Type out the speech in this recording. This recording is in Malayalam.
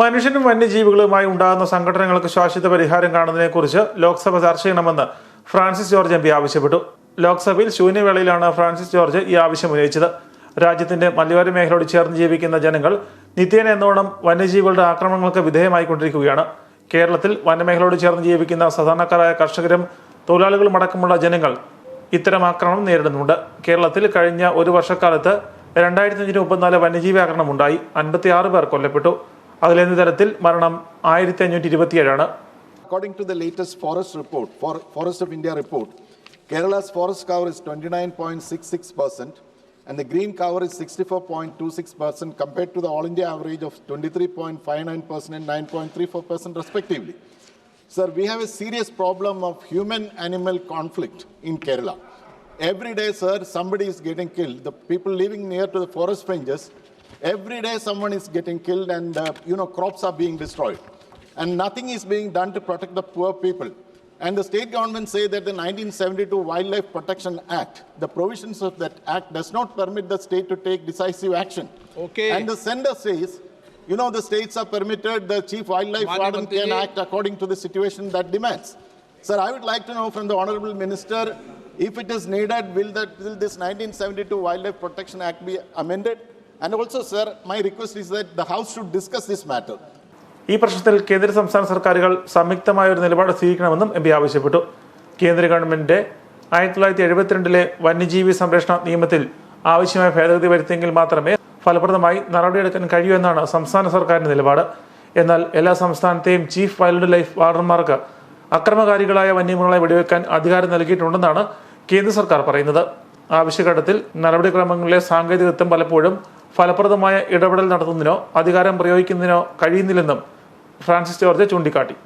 മനുഷ്യനും വന്യജീവികളുമായി ഉണ്ടാകുന്ന സംഘടനകൾക്ക് ശാശ്വത പരിഹാരം കാണുന്നതിനെക്കുറിച്ച് ലോക്സഭ ചർച്ച ചെയ്യണമെന്ന് ഫ്രാൻസിസ് ജോർജ് എം പി ആവശ്യപ്പെട്ടു. ലോക്സഭയിൽ ശൂന്യവേളയിലാണ് ഫ്രാൻസിസ് ജോർജ് ഈ ആവശ്യം ഉന്നയിച്ചത്. രാജ്യത്തിന്റെ മലയോര മേഖലയോട് ചേർന്ന് ജീവിക്കുന്ന ജനങ്ങൾ നിത്യേന എന്നോണം വന്യജീവികളുടെ ആക്രമണങ്ങൾക്ക് വിധേയമായിക്കൊണ്ടിരിക്കുകയാണ്. കേരളത്തിൽ വനമേഖലയോട് ചേർന്ന് ജീവിക്കുന്ന സാധാരണക്കാരായ കർഷകരും തൊഴിലാളികളും അടക്കമുള്ള ജനങ്ങൾ ഇത്തരം ആക്രമണം നേരിടുന്നുണ്ട്. കേരളത്തിൽ കഴിഞ്ഞ ഒരു വർഷക്കാലത്ത് രണ്ടായിരത്തി അഞ്ഞൂറ്റി മുപ്പത്തിനാല് വന്യജീവി ആക്രമണം ഉണ്ടായി അൻപത്തിയാറ് പേർ കൊല്ലപ്പെട്ടു. അതിലെന്ത് തരത്തിൽ മരണം ആയിരത്തി അഞ്ഞൂറ്റി ഇരുപത്തിയേഴാണ് according to the latest forest report forest of India report Kerala's forest cover is twenty nine point six six percent and the green cover is sixty four point two six percent compared to the all India average of twenty three point five nine percent nine point three four percent respectively sir we have a serious problem of human animal conflict in Kerala every day sir somebody is getting kill the people living near to the forest fringes every day someone is getting killed and, uh, you know, crops are being destroyed. And nothing is being done to protect the poor people. And the state government say that the 1972 Wildlife Protection Act, the provisions of that act does not permit the state to take decisive action. Okay. And the sender says, you know, the states are permitted, the chief wildlife warden can act according to the situation that demands. Sir, I would like to know from the honorable minister, if it is needed, will that, will this 1972 Wildlife Protection Act be amended? And also sir my request is that the house should discuss this matter ഈ പ്രശ്നത്തിൽ കേന്ദ്ര സംസ്ഥാന സർക്കാരുകൾ സംയുക്തമായ ഒരു നിലപാട് സ്വീകരിക്കണമെന്നും എം പി ആവശ്യപ്പെട്ടു. കേന്ദ്ര ഗവൺമെന്റിന്റെ ആയിരത്തി തൊള്ളായിരത്തി എഴുപത്തിരണ്ടിലെ വന്യജീവി സംരക്ഷണ നിയമത്തിൽ ആവശ്യമായ ഭേദഗതി വരുത്തിയെങ്കിൽ മാത്രമേ ഫലപ്രദമായി നടപടിയെടുക്കാൻ കഴിയൂ എന്നാണ് സംസ്ഥാന സർക്കാരിന്റെ നിലപാട്. എന്നാൽ എല്ലാ സംസ്ഥാനത്തെയും ചീഫ് വൈൽഡ് ലൈഫ് വാർഡന്മാർക്ക് അക്രമകാരികളായ വന്യമൃഗങ്ങളെ വെടിവെക്കാൻ അധികാരം നൽകിയിട്ടുണ്ടെന്നാണ് കേന്ദ്ര സർക്കാർ പറയുന്നത്. ആവശ്യഘട്ടത്തിൽ നടപടിക്രമങ്ങളിലെ സാങ്കേതികത്വം പലപ്പോഴും ഫലപ്രദമായ ഇടപെടൽ നടത്തുന്നതിനോ അധികാരം പ്രയോഗിക്കുന്നതിനോ കഴിയുന്നില്ലെന്നും ഫ്രാൻസിസ് ജോർജ് ചൂണ്ടിക്കാട്ടി.